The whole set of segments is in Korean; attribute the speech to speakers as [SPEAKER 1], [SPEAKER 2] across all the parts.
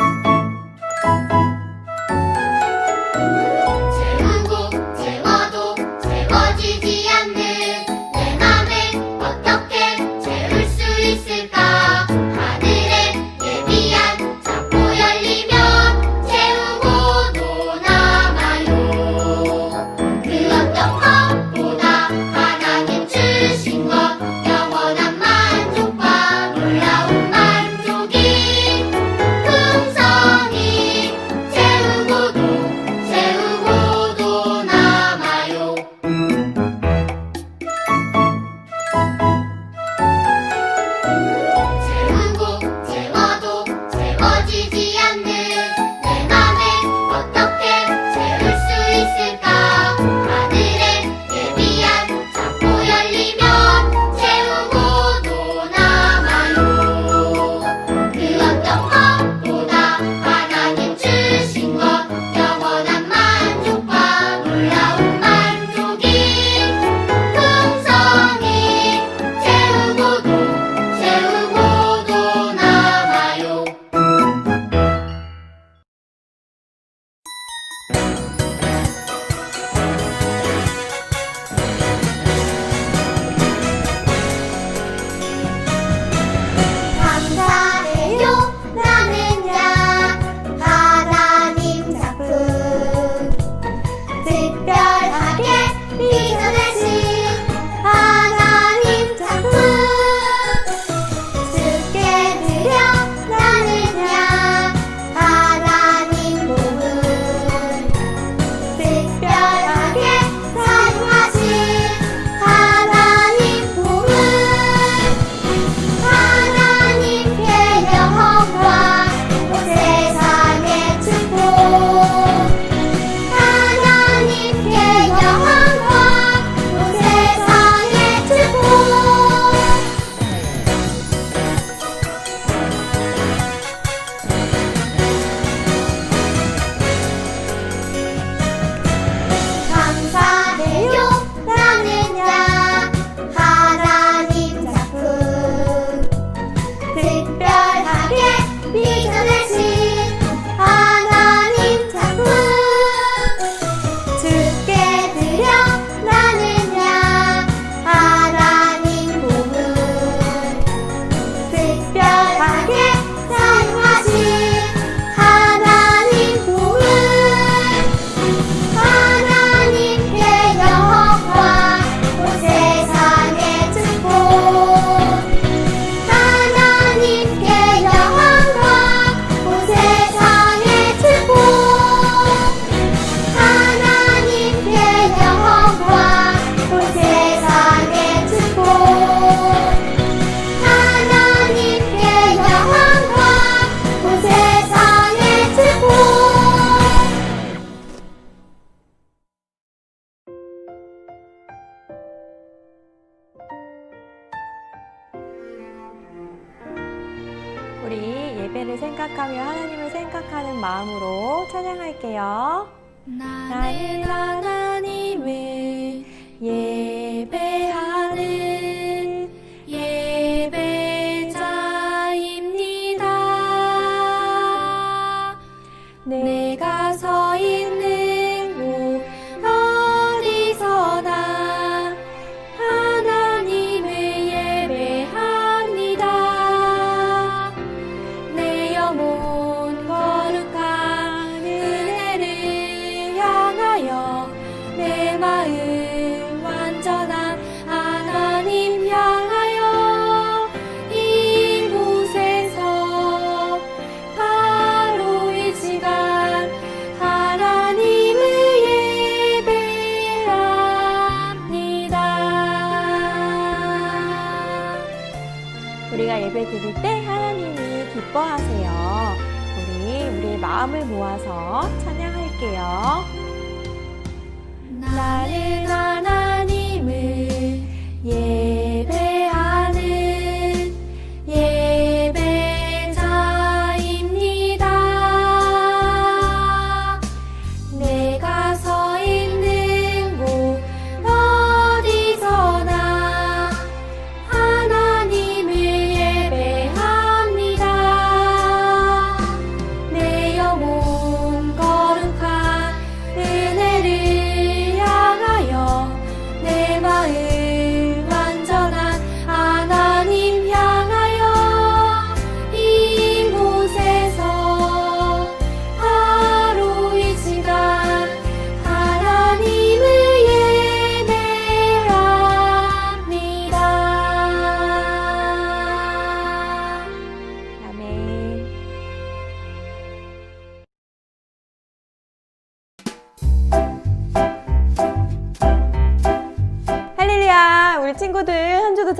[SPEAKER 1] you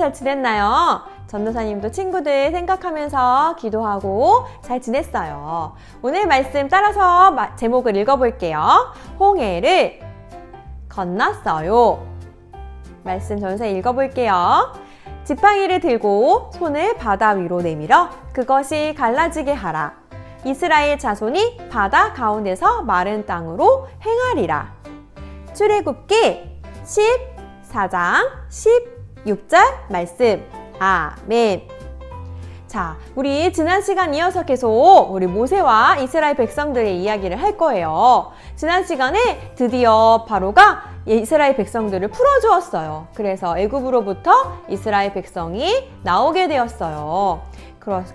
[SPEAKER 1] 잘 지냈나요? 전도사님도 친구들 생각하면서 기도하고 잘 지냈어요. 오늘 말씀 따라서 마- 제목을 읽어볼게요. 홍해를 건넜어요. 말씀 전세 읽어볼게요. 지팡이를 들고 손을 바다 위로 내밀어 그것이 갈라지게 하라. 이스라엘 자손이 바다 가운데서 마른 땅으로 행하리라. 출애굽기 14장 16절 말씀. 아멘. 자, 우리 지난 시간 이어서 계속 우리 모세와 이스라엘 백성들의 이야기를 할 거예요. 지난 시간에 드디어 바로가 이스라엘 백성들을 풀어주었어요. 그래서 애굽으로부터 이스라엘 백성이 나오게 되었어요.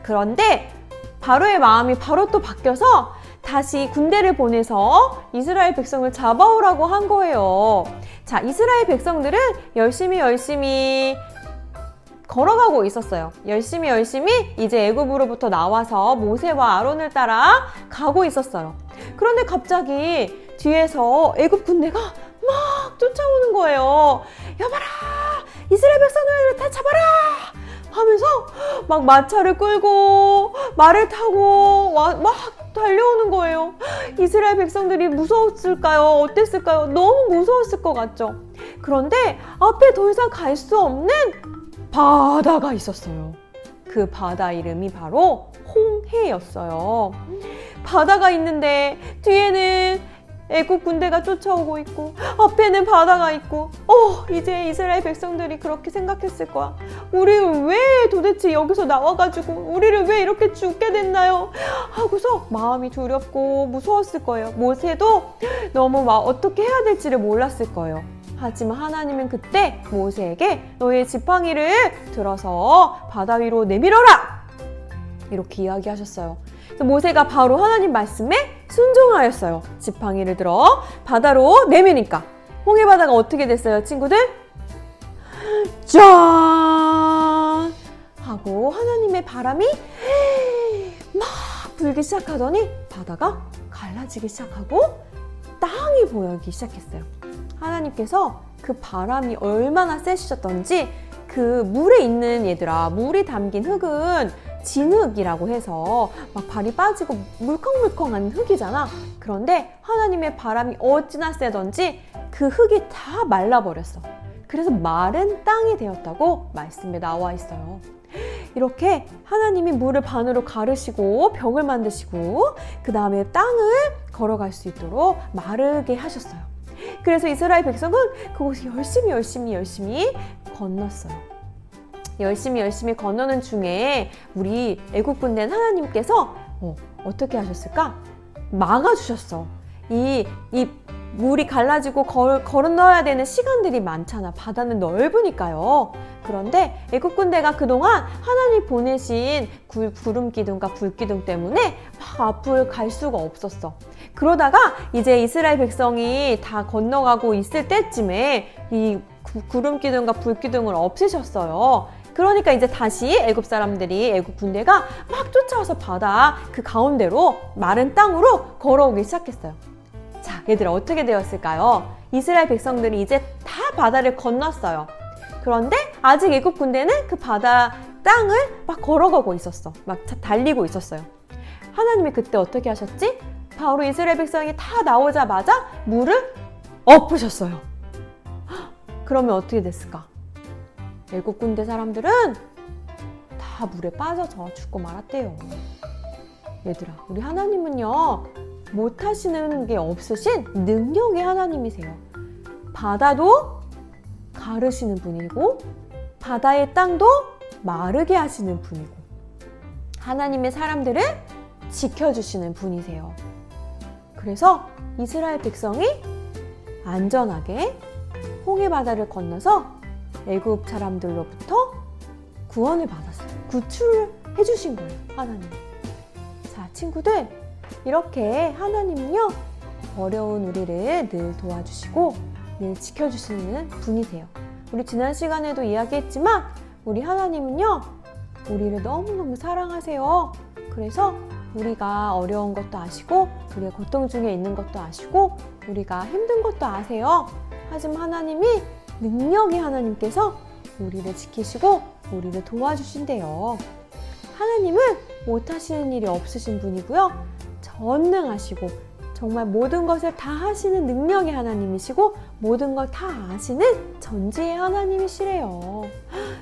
[SPEAKER 1] 그런데 바로의 마음이 바로 또 바뀌어서 다시 군대를 보내서 이스라엘 백성을 잡아오라고 한 거예요. 자, 이스라엘 백성들은 열심히 열심히 걸어가고 있었어요. 열심히 열심히 이제 애굽으로부터 나와서 모세와 아론을 따라 가고 있었어요. 그런데 갑자기 뒤에서 애굽 군대가 막 쫓아오는 거예요. 여봐라! 이스라엘 백성들을 다 잡아라! 하면서 막 마차를 끌고 말을 타고 와- 막 달려오는 거예요. 이스라엘 백성들이 무서웠을까요? 어땠을까요? 너무 무서웠을 것 같죠? 그런데 앞에 더 이상 갈 수 없는 바다가 있었어요. 그 바다 이름이 바로 홍해였어요. 바다가 있는데 뒤에는 애국 군대가 쫓아오고 있고 앞에는 바다가 있고 어 이제 이스라엘 백성들이 그렇게 생각했을 거야. 우리를 왜 도대체 여기서 나와가지고 우리를 왜 이렇게 죽게 됐나요? 하고서 마음이 두렵고 무서웠을 거예요. 모세도 너무 막 어떻게 해야 될지를 몰랐을 거예요. 하지만 하나님은 그때 모세에게 너의 지팡이를 들어서 바다 위로 내밀어라! 이렇게 이야기하셨어요. 모세가 바로 하나님 말씀에 순종하였어요. 지팡이를 들어 바다로 내미니까. 홍해 바다가 어떻게 됐어요, 친구들? 짠! 하고 하나님의 바람이 막 불기 시작하더니 바다가 갈라지기 시작하고 땅이 보이기 시작했어요. 하나님께서 그 바람이 얼마나 세시셨던지 그 물에 있는 얘들아 물이 담긴 흙은 진흙이라고 해서 막 발이 빠지고 물컹물컹한 흙이잖아. 그런데 하나님의 바람이 어찌나 세던지 그 흙이 다 말라버렸어. 그래서 마른 땅이 되었다고 말씀에 나와 있어요. 이렇게 하나님이 물을 반으로 가르시고 벽을 만드시고 그 다음에 땅을 걸어갈 수 있도록 마르게 하셨어요. 그래서 이스라엘 백성은 그곳을 열심히 열심히 열심히 건넜어요. 열심히 열심히 건너는 중에 우리 애국 군대는 하나님께서 어, 어떻게 하셨을까? 막아주셨어. 이, 이 물이 갈라지고 걸, 걸어 넣어야 되는 시간들이 많잖아. 바다는 넓으니까요. 그런데 애국 군대가 그동안 하나님 보내신 굴, 구름 기둥과 불 기둥 때문에 막 앞을 갈 수가 없었어. 그러다가 이제 이스라엘 백성이 다 건너가고 있을 때쯤에 이 구- 구름 기둥과 불 기둥을 없애셨어요. 그러니까 이제 다시 애굽 사람들이 애굽 군대가 막 쫓아와서 바다 그 가운데로 마른 땅으로 걸어오기 시작했어요. 자, 얘들아 어떻게 되었을까요? 이스라엘 백성들이 이제 다 바다를 건넜어요. 그런데 아직 애굽 군대는 그 바다 땅을 막 걸어가고 있었어. 막 자- 달리고 있었어요. 하나님이 그때 어떻게 하셨지? 바로 이스라엘 백성이 다 나오자마자 물을 엎으셨어요. 헉, 그러면 어떻게 됐을까? 애국 군대 사람들은 다 물에 빠져서 죽고 말았대요. 얘들아, 우리 하나님은요, 못하시는 게 없으신 능력의 하나님이세요. 바다도 가르시는 분이고, 바다의 땅도 마르게 하시는 분이고, 하나님의 사람들을 지켜주시는 분이세요. 그래서 이스라엘 백성이 안전하게 홍해 바다를 건너서 애굽 사람들로부터 구원을 받았어요. 구출을 해주신 거예요, 하나님. 자, 친구들, 이렇게 하나님은요, 어려운 우리를 늘 도와주시고, 늘 지켜주시는 분이세요. 우리 지난 시간에도 이야기했지만, 우리 하나님은요, 우리를 너무너무 사랑하세요. 그래서 우리가 어려운 것도 아시고, 우리가 고통 중에 있는 것도 아시고, 우리가 힘든 것도 아세요. 하지만 하나님이 능력의 하나님께서 우리를 지키시고 우리를 도와주신대요. 하나님은 못하시는 일이 없으신 분이고요. 전능하시고 정말 모든 것을 다 하시는 능력의 하나님이시고 모든 걸 다 아시는 전지의 하나님이시래요.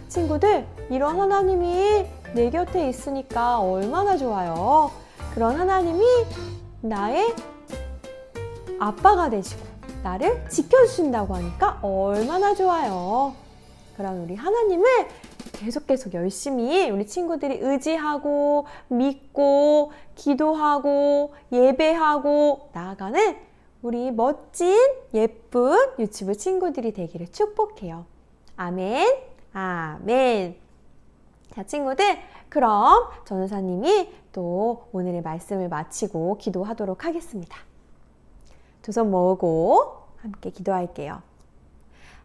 [SPEAKER 1] 친구들, 이런 하나님이 내 곁에 있으니까 얼마나 좋아요. 그런 하나님이 나의 아빠가 되시고 나를 지켜주신다고 하니까 얼마나 좋아요. 그런 우리 하나님을 계속 계속 열심히 우리 친구들이 의지하고 믿고 기도하고 예배하고 나아가는 우리 멋진 예쁜 유치부 친구들이 되기를 축복해요. 아멘. 아멘. 자, 친구들, 그럼 전우사님이 또 오늘의 말씀을 마치고 기도하도록 하겠습니다. 두 손 모으고 함께 기도할게요.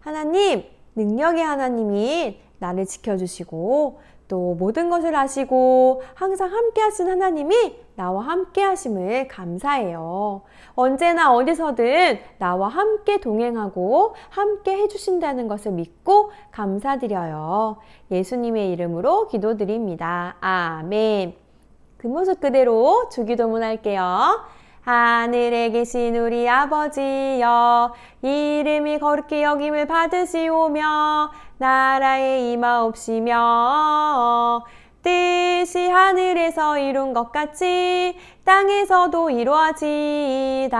[SPEAKER 1] 하나님, 능력의 하나님이 나를 지켜주시고 또 모든 것을 아시고 항상 함께 하신 하나님이 나와 함께 하심을 감사해요. 언제나 어디서든 나와 함께 동행하고 함께 해주신다는 것을 믿고 감사드려요. 예수님의 이름으로 기도드립니다. 아멘. 그 모습 그대로 주기도문 할게요. 하늘에 계신 우리 아버지여 이름이 거룩히 여김을 받으시오며 나라에 임하옵시며 뜻이 하늘에서 이룬 것 같이 땅에서도 이루어지이다.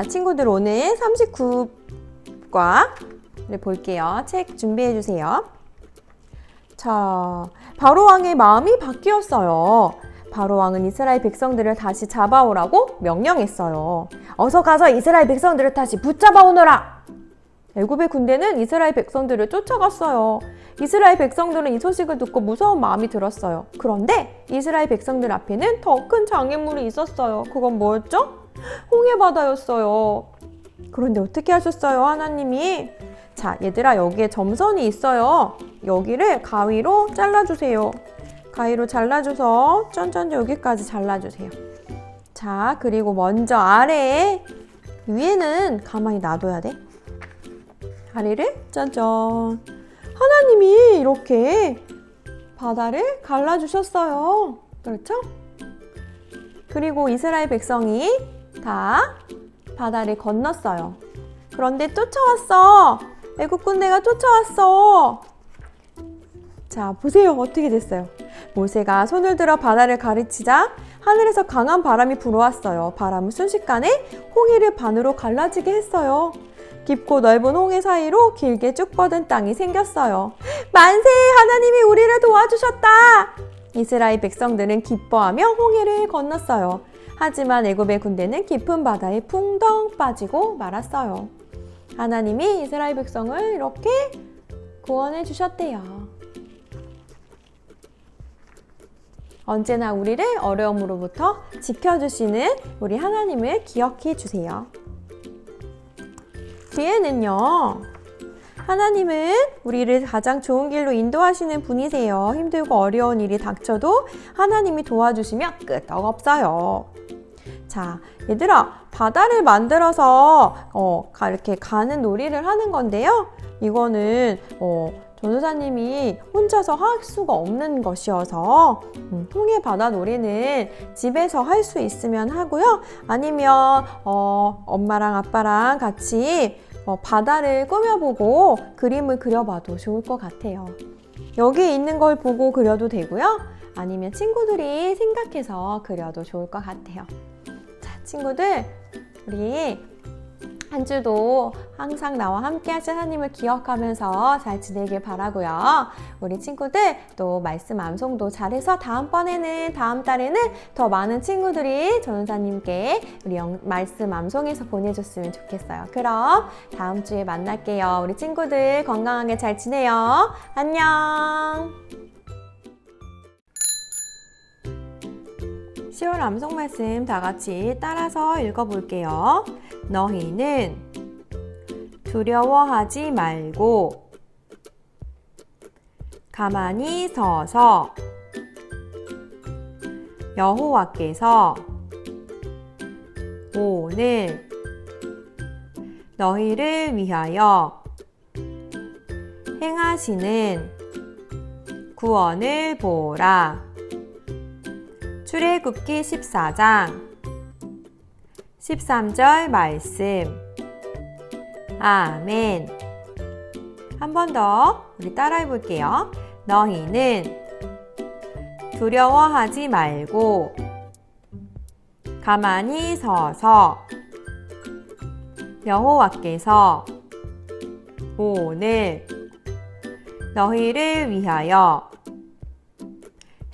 [SPEAKER 1] 자, 친구들 오늘 39과를 볼게요. 책 준비해 주세요. 자, 바로 왕의 마음이 바뀌었어요. 바로 왕은 이스라엘 백성들을 다시 잡아오라고 명령했어요. 어서 가서 이스라엘 백성들을 다시 붙잡아 오너라. 애굽의 군대는 이스라엘 백성들을 쫓아갔어요. 이스라엘 백성들은 이 소식을 듣고 무서운 마음이 들었어요. 그런데 이스라엘 백성들 앞에는 더 큰 장애물이 있었어요. 그건 뭐였죠? 홍해 바다였어요. 그런데 어떻게 하셨어요, 하나님이? 자, 얘들아, 여기에 점선이 있어요. 여기를 가위로 잘라주세요. 가위로 잘라줘서 쩐쩐 여기까지 잘라주세요. 자, 그리고 먼저 아래에 위에는 가만히 놔둬야 돼. 아래를 짠짠. 하나님이 이렇게 바다를 갈라주셨어요. 그렇죠? 그리고 이스라엘 백성이 다 바다를 건넜어요. 그런데 쫓아왔어. 애국 군대가 쫓아왔어. 자, 보세요. 어떻게 됐어요? 모세가 손을 들어 바다를 가르치자 하늘에서 강한 바람이 불어왔어요. 바람은 순식간에 홍해를 반으로 갈라지게 했어요. 깊고 넓은 홍해 사이로 길게 쭉 뻗은 땅이 생겼어요. 만세! 하나님이 우리를 도와주셨다! 이스라엘 백성들은 기뻐하며 홍해를 건넜어요. 하지만 애굽의 군대는 깊은 바다에 풍덩 빠지고 말았어요. 하나님이 이스라엘 백성을 이렇게 구원해 주셨대요. 언제나 우리를 어려움으로부터 지켜주시는 우리 하나님을 기억해 주세요. 뒤에는요. 하나님은 우리를 가장 좋은 길로 인도하시는 분이세요. 힘들고 어려운 일이 닥쳐도 하나님이 도와주시면 끄떡없어요. 자, 얘들아, 바다를 만들어서 어, 가- 이렇게 가는 놀이를 하는 건데요. 이거는 어, 전도사님이 혼자서 할 수가 없는 것이어서 음, 홍해 바다 놀이는 집에서 할 수 있으면 하고요. 아니면 어, 엄마랑 아빠랑 같이 어, 바다를 꾸며보고 그림을 그려봐도 좋을 것 같아요. 여기 있는 걸 보고 그려도 되고요. 아니면 친구들이 생각해서 그려도 좋을 것 같아요. 자, 친구들, 우리 한 주도 항상 나와 함께 하신 하나님을 기억하면서 잘 지내길 바라고요. 우리 친구들 또 말씀 암송도 잘해서 다음번에는 다음 달에는 더 많은 친구들이 전사님께 우리 영- 말씀 암송해서 보내줬으면 좋겠어요. 그럼 다음 주에 만날게요. 우리 친구들 건강하게 잘 지내요. 안녕. 10월 암송 말씀 다 같이 따라서 읽어볼게요. 너희는 두려워하지 말고 가만히 서서 여호와께서 오늘 너희를 위하여 행하시는 구원을 보라. 출애굽기 14장 13절 말씀 아멘 한 번 더 우리 따라해 볼게요. 너희는 두려워하지 말고 가만히 서서 여호와께서 오늘 너희를 위하여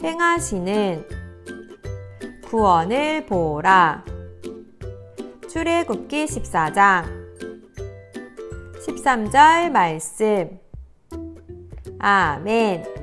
[SPEAKER 1] 행하시는 구원을 보라. 출애굽기 14장 13절 말씀. 아멘.